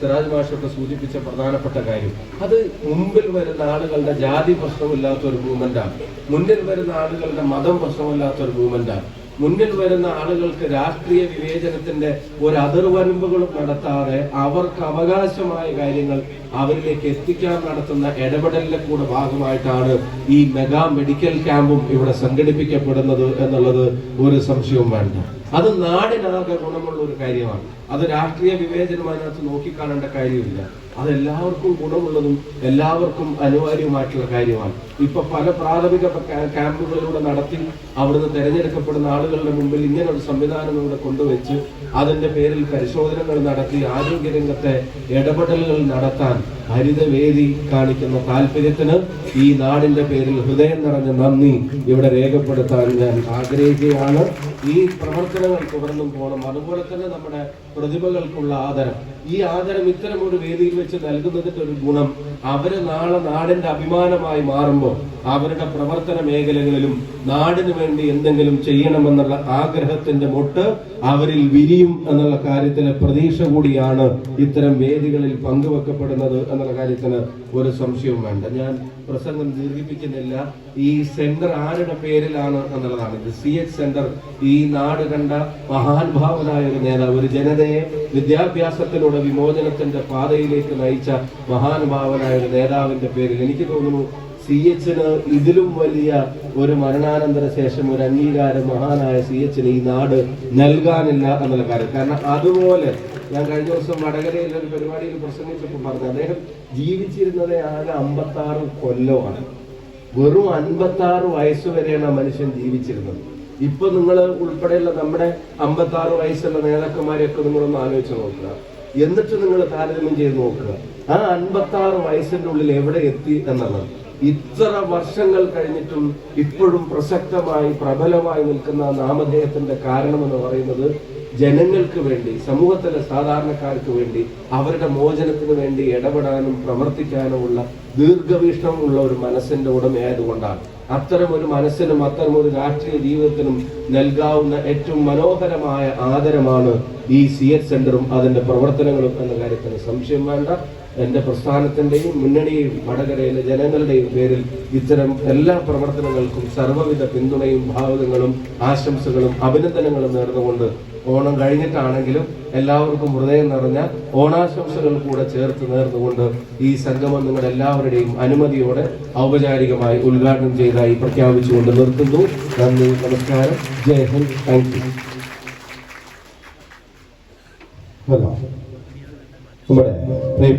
സിറാജ് മാഷൊക്കെ സൂചിപ്പിച്ച പ്രധാനപ്പെട്ട കാര്യം. അത് മുമ്പിൽ വരുന്ന ആളുകളുടെ ജാതി പ്രശ്നമില്ലാത്ത ഒരു മൂവ്മെന്റാണ് മുന്നിൽ വരുന്ന ആളുകളുടെ മതം പ്രശ്നമില്ലാത്ത ഒരു മൂവ്മെന്റാണ് മുന്നിൽ വരുന്ന ആളുകൾക്ക് രാഷ്ട്രീയ വിവേചനത്തിന്റെ ഒരു അതിർവരമ്പുകളും നടത്താതെ അവർക്ക് അവകാശമായ കാര്യങ്ങൾ അവരിലേക്ക് എത്തിക്കാൻ നടത്തുന്ന ഇടപെടലിന്റെ കൂടെ ഭാഗമായിട്ടാണ് ഈ മെഗാ മെഡിക്കൽ ക്യാമ്പും ഇവിടെ സംഘടിപ്പിക്കപ്പെടുന്നത് എന്നുള്ളത് ഒരു സംശയവും വേണ്ട അത് നാടിനാകെ ഗുണമുള്ള ഒരു കാര്യമാണ്. അത് രാഷ്ട്രീയ വിവേചനം അതിനകത്ത് നോക്കിക്കാണേണ്ട കാര്യമില്ല. അത് എല്ലാവർക്കും ഗുണമുള്ളതും എല്ലാവർക്കും അനിവാര്യവുമായിട്ടുള്ള കാര്യമാണ്. ഇപ്പൊ പല പ്രാഥമിക ക്യാ- ക്യാമ്പുകളിലൂടെ നടത്തി അവിടുന്ന് തെരഞ്ഞെടുക്കപ്പെടുന്ന ആളുകളുടെ മുമ്പിൽ ഇങ്ങനെ ഒരു സംവിധാനം ഇവിടെ കൊണ്ടുവച്ച് അതിന്റെ പേരിൽ പരിശോധനകൾ നടത്തി ആരോഗ്യരംഗത്തെ ഇടപെടലുകൾ നടത്താൻ ഹരിതവേദി കാണിക്കുന്ന താല്പര്യത്തിന് ഈ നാടിന്റെ പേരിൽ ഹൃദയം നിറഞ്ഞ നന്ദി ഇവിടെ രേഖപ്പെടുത്താൻ ഞാൻ ആഗ്രഹിക്കുകയാണ്. ഈ പ്രവർത്തനങ്ങൾ തുടർന്നും പോകണം അതുപോലെ തന്നെ നമ്മുടെ പ്രതിഭകൾക്കുള്ള ആദരം. ഈ ആദരം ഇത്തരം ഒരു വേദിയിൽ വെച്ച് നൽകുന്നതിന്റെ ഒരു ഗുണം അവർ നാളെ നാടിന്റെ അഭിമാനമായി മാറുമ്പോൾ അവരുടെ പ്രവർത്തന മേഖലകളിലും നാടിനു വേണ്ടി എന്തെങ്കിലും ചെയ്യണമെന്നുള്ള ആഗ്രഹത്തിന്റെ മുട്ട് അവരിൽ വിരിയും എന്നുള്ള കാര്യത്തിന് പ്രതീക്ഷ കൂടിയാണ് ഇത്തരം വേദികളിൽ പങ്കുവെക്കപ്പെടുന്നത് എന്നുള്ള കാര്യത്തിന് ഒരു സംശയവും വേണ്ട. ഞാൻ പ്രസംഗം ദീർഘിപ്പിക്കുന്നില്ല. ഈ സെന്റർ ആരുടെ പേരിലാണ് എന്നുള്ളതാണ്. ഇത് സി എച്ച് സെന്റർ. ഈ നാട് കണ്ട മഹാനുഭാവനായ ഒരു നേതാവ് ഒരു ജനതയെ വിദ്യാഭ്യാസത്തിലൂടെ വിമോചനത്തിന്റെ പാതയിലേക്ക് നയിച്ച മഹാനുഭാവനായ ഒരു നേതാവിന്റെ പേരിൽ എനിക്ക് തോന്നുന്നു സി എച്ചിന് ഇതിലും വലിയ ഒരു മരണാനന്തര ശേഷം ഒരു അംഗീകാരം മഹാനായ സി എച്ചിന് ഈ നാട് നൽകാനില്ല എന്നുള്ള കാര്യം. കാരണം അതുപോലെ ഞാൻ കഴിഞ്ഞ ദിവസം വടകരയിൽ ഒരു പരിപാടിയിൽ പ്രസംഗിച്ചപ്പോൾ പറഞ്ഞു അദ്ദേഹം ജീവിച്ചിരുന്നത് ആകെ അമ്പത്തി ആറ് കൊല്ലമാണ്. വെറും അൻപത്തി ആറ് വയസ്സ് വരെയാണ് ആ മനുഷ്യൻ ജീവിച്ചിരുന്നത്. ഇപ്പൊ നിങ്ങൾ ഉൾപ്പെടെയുള്ള നമ്മുടെ അമ്പത്തി ആറ് വയസ്സുള്ള നേതാക്കന്മാരെയൊക്കെ നിങ്ങളൊന്ന് ആലോചിച്ച് നോക്കുക. എന്നിട്ട് നിങ്ങൾ താരതമ്യം ചെയ്ത് നോക്കുക. ആ അൻപത്തി ആറ് വയസ്സിന്റെ ഉള്ളിൽ എവിടെ എത്തി എന്നുള്ളത്? ഇത്ര വർഷങ്ങൾ കഴിഞ്ഞിട്ടും ഇപ്പോഴും പ്രസക്തമായി പ്രബലമായി നിൽക്കുന്ന നാമധേയത്തിന്റെ കാരണം എന്ന് പറയുന്നത് ജനങ്ങൾക്ക് വേണ്ടി സമൂഹത്തിലെ സാധാരണക്കാർക്ക് വേണ്ടി അവരുടെ മോചനത്തിന് വേണ്ടി ഇടപെടാനും പ്രവർത്തിക്കാനുമുള്ള ദീർഘവീക്ഷണമുള്ള ഒരു മനസ്സിന്റെ ഉടമയായതുകൊണ്ടാണ്. അത്തരം ഒരു മനസ്സിനും അത്തരം ഒരു രാഷ്ട്രീയ ജീവിതത്തിനും നൽകാവുന്ന ഏറ്റവും മനോഹരമായ ആദരമാണ് ഈ സി എച്ച് സെന്ററും അതിന്റെ പ്രവർത്തനങ്ങളും എന്ന കാര്യത്തിന് സംശയം വേണ്ട. എന്റെ പ്രസ്ഥാനത്തിന്റെയും മുന്നണിയും വടകരയിലെ ജനങ്ങളുടെയും പേരിൽ ഇത്തരം എല്ലാ പ്രവർത്തനങ്ങൾക്കും സർവവിധ പിന്തുണയും ഭാവതങ്ങളും ആശംസകളും അഭിനന്ദനങ്ങളും നേർന്നുകൊണ്ട് ഓണം കഴിഞ്ഞിട്ടാണെങ്കിലും എല്ലാവർക്കും ഹൃദയം നിറഞ്ഞ ഓണാശംസകൾ കൂടെ ചേർത്ത് നേർന്നുകൊണ്ട് ഈ സംഗമം നിങ്ങളുടെ എല്ലാവരുടെയും അനുമതിയോടെ ഔപചാരികമായി ഉദ്ഘാടനം ചെയ്തതായി പ്രഖ്യാപിച്ചുകൊണ്ട് നിർത്തുന്നു. നന്ദി നമസ്കാരം. ജയ ഹിന്ദ്. Thank you. നമ്മുടെ